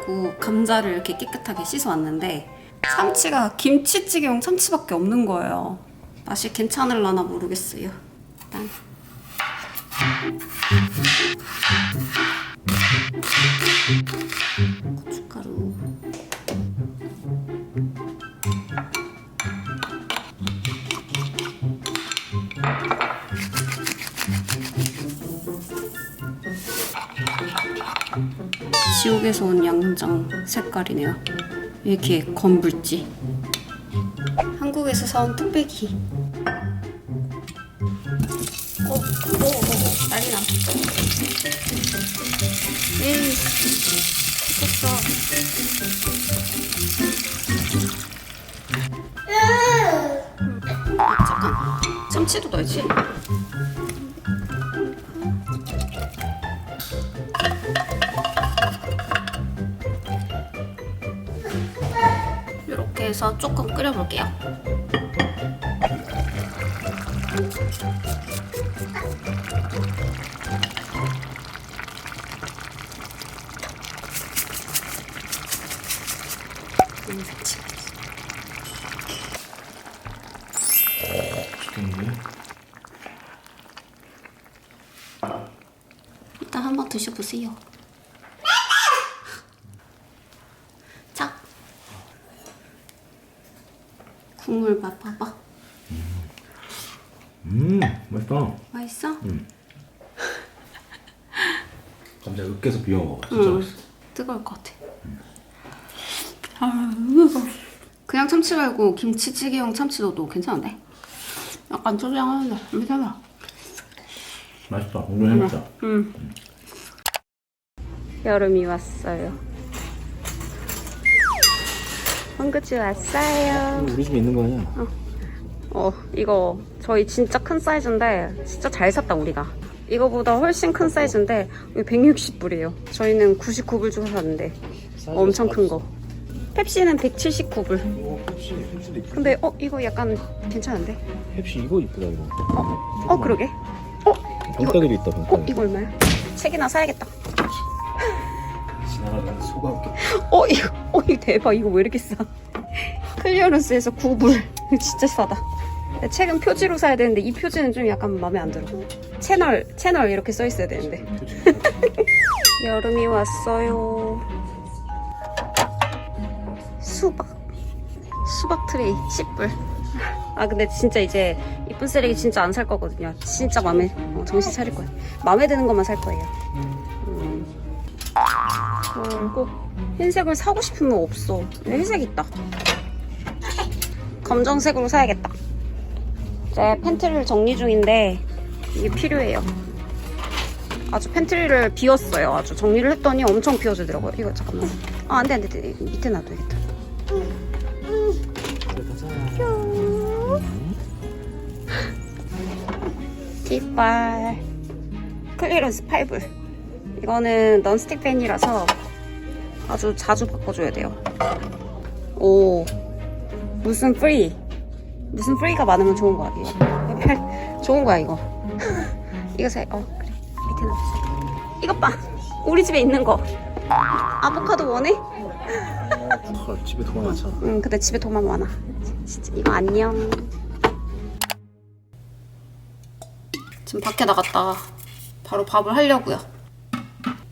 하려고 감자를 이렇게 깨끗하게 씻어왔는데 참치가 김치찌개용 참치밖에 없는 거예요. 맛이 괜찮을라나 모르겠어요. 일단 고춧가루 지옥에서 온 양장 색깔이네요. 이렇게 검붉지. 한국에서 사온 뚝배기. 오, 오, 오, 난리 나. 에이, 미쳤어. 아, 잠깐. 참치도 넣어야지. 해서 조금 끓여볼게요. 음? 일단 한번 드셔보세요. 국물 맛 봐봐. 음 맛있다 맛있어? 감자 으깨서 비워 먹어 진짜 응. 맛있어 뜨거울 것 같아. 아, 이거. 그냥 참치 말고 김치찌개용 참치 넣어도 괜찮은데? 약간 초장하는데 괜찮아. 맛있다 오늘 해먹자 여름이 왔어요. 황그지 왔어요. 우리 집에 있는 거 아니야? 어, 이거 저희 진짜 큰 사이즈인데 진짜 잘 샀다 우리가. 이거보다 훨씬 큰 사이즈인데 이거 160불이에요. 저희는 99불 주고 샀는데 엄청 큰 거. 펩시는 179불. 어 펩시 펩시도 이쁘다 근데 어 이거 약간 괜찮은데? 펩시 이거 이쁘다 이거 어 그러게. 어 병따개도 있다 어 병따개 이거 얼마야? 책이나 사야겠다. 지나가는 소가 웃겨 어 이거 어 이거 대박 이거 왜 이렇게 싸? 클리어런스에서 9불 진짜 싸다. 책은 표지로 사야 되는데 이 표지는 좀 약간 마음에 안 들어. 채널 채널 이렇게 써 있어야 되는데. 여름이 왔어요. 수박 수박 트레이 10불. 아 근데 진짜 이제 이쁜 쓰레기 진짜 안 살 거거든요. 진짜 마음에 어, 정신 차릴 거예요. 마음에 드는 것만 살 거예요. 음. 그리고 흰색을 사고 싶으면 없어. 흰색 있다. 검정색으로 사야겠다. 제 팬트리를 정리 중인데 이게 필요해요. 아주 팬트리를 비웠어요. 아주 정리를 했더니 엄청 비워지더라고요. 이거 잠깐만. 아 안 돼 안 돼 안 돼. 밑에 놔둬야겠다. 깃발 클리런스 8불 이거는 넌스틱 팬이라서 아주 자주 바꿔줘야 돼요. 오. 무슨 프리? 무슨 프리가 많으면 좋은 거야 이거. 좋은 거야 이거. 이거 사, 어 그래. 밑에 놔두자 이것 봐. 우리 집에 있는 거. 아보카도 원해? 헐 집에 돈 많잖아 응 근데 집에 돈만 많아 진짜 이거 안녕. 지금 밖에 나갔다가 바로 밥을 하려고요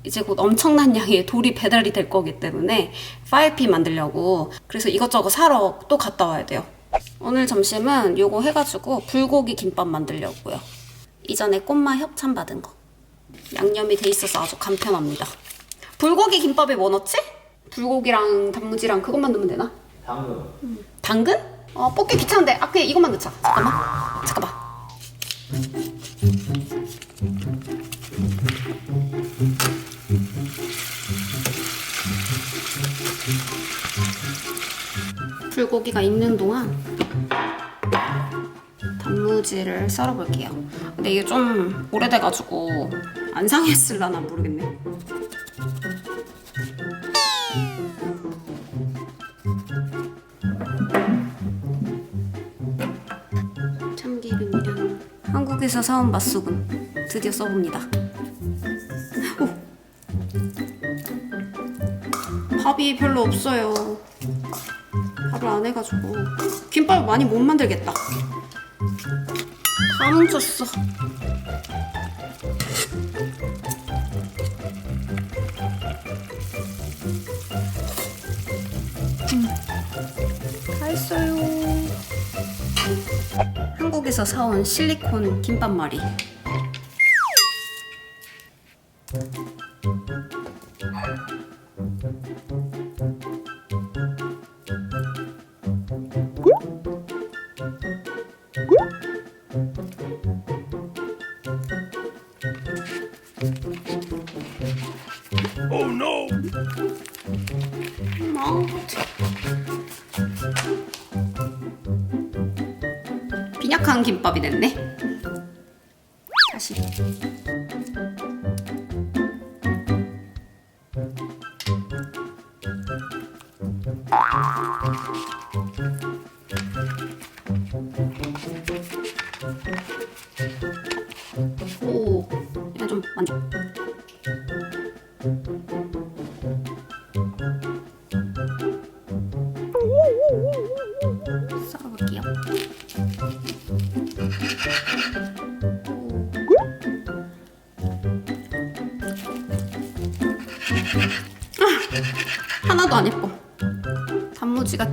이제 곧 엄청난 양의 돌이 배달이 될 거기 때문에 5P 만들려고 그래서 이것저것 사러 또 갔다 와야 돼요 오늘 점심은 요거 해가지고 불고기 김밥 만들려고요 이전에 꽃마 협찬 받은 거 양념이 돼 있어서 아주 간편합니다 불고기 김밥에 뭐 넣지? 불고기랑 단무지랑 그것만 넣으면 되나? 당근 당근? 어, 뽑기 귀찮은데. 아, 그냥 이것만 넣자. 잠깐만. 잠깐만. 불고기가 익는 동안 단무지를 썰어볼게요. 근데 이게 좀 오래돼가지고 안 상했을라나 모르겠네. 참기름이랑 한국에서 사온 맛소금 드디어 써봅니다. 오! 밥이 별로 없어요. 밥을 안 해가지고 김밥 많이 못 만들겠다. 다 뭉쳤어. 다 했어요. 한국에서 사온 실리콘 김밥 말이. 어, 빈약한 김밥이 됐네. 다시. 썰어볼게요. 아, 하나도 안 예뻐. 단무지가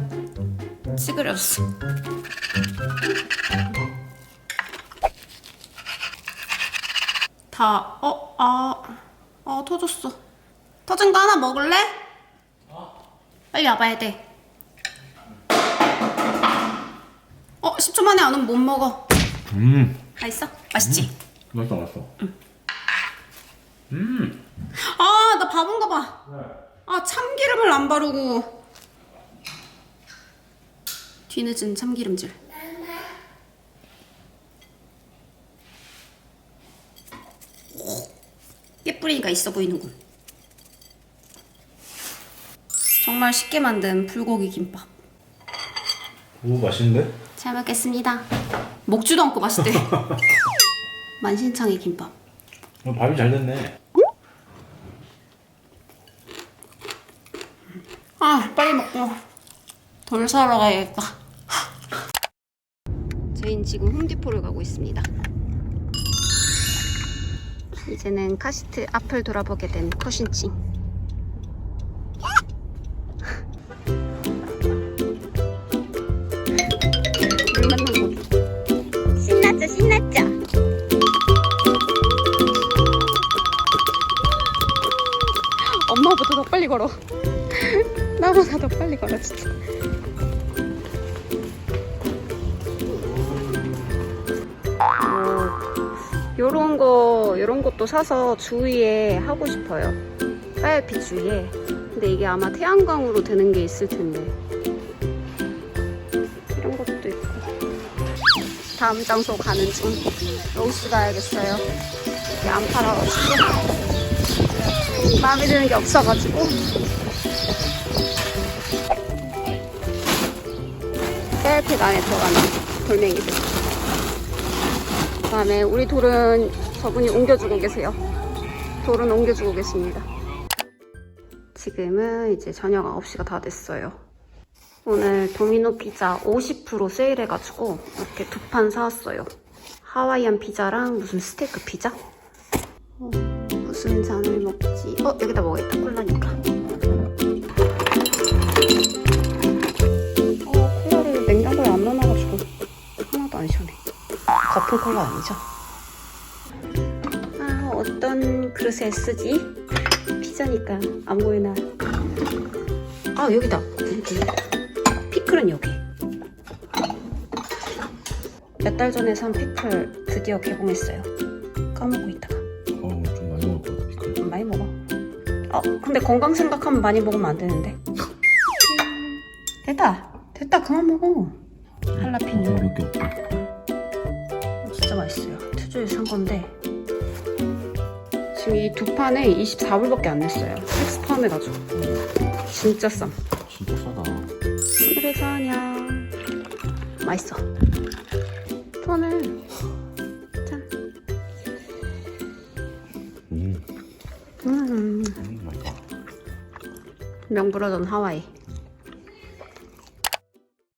찌그러졌어. 다, 어, 아, 어, 터졌어. 터진 거 하나 먹을래? 빨리 와봐야 돼. 어, 10초 만에 안 오면 못 먹어. 음 맛있어? 맛있지? 맛있어 맛있어 아, 나 바본가 봐. 아, 참기름을 안 바르고. 뒤늦은 참기름질. 깨뿌리가 있어 보이는군. 정말 쉽게 만든 불고기 김밥. 오 맛있는데? 잘 먹겠습니다. 먹지도 않고 맛있대. 만신창의 김밥. 어, 밥이 잘 됐네 아, 빨리 먹고 돌 사러 가야겠다. 저희는 지금 홈디포를 가고 있습니다. 이제는 카시트 앞을 돌아보게 된 컷신칭. 요런 거 요런 것도 사서 주위에 하고 싶어요. 파이어피 주위에. 근데 이게 아마 태양광으로 되는 게 있을 텐데. 이런 것도 있고. 다음 장소 가는 중. 로스 가야겠어요. 이게 안 팔아가지고. 마음에 드는 게 없어가지고. 셀핏 안에 들어가는 돌멩이들. 그 다음에 우리 돌은 저분이 옮겨주고 계세요. 돌은 옮겨주고 계십니다. 지금은 이제 저녁 9시가 다 됐어요. 오늘 도미노 피자 50% 세일해가지고 이렇게 두 판 사왔어요. 하와이안 피자랑 무슨 스테이크 피자? 어, 무슨 잔을 먹지? 어, 여기다 먹어야겠다. 콜라니까. 어, 콜라를 냉장고에 안 넣어놔가지고 하나도 안 시원해. 거품 콜라 아니죠? 아, 어떤 그릇에 쓰지? 피자니까 아무거나. 아, 여기다. 여기. 피클은 여기. 몇 달 전에 산 피클 드디어 개봉했어요. 까먹고 있다가. 어좀 많이 먹을 것 같아 피클 좀 많이 먹어. 어, 근데 건강 생각하면 많이 먹으면 안 되는데. 됐다. 됐다. 그만 먹어. 할라피뇨. 몇 개 진짜 맛있어요. 투조에서 산 건데. 지금 이 두 판에 24불밖에 안 냈어요. 텍스 포함해가지고. 진짜 쌈. 진짜 싸다 그래서 그냥 맛있어. 손을 짠. 음, 음. 음 맛있다 명불허전 하와이.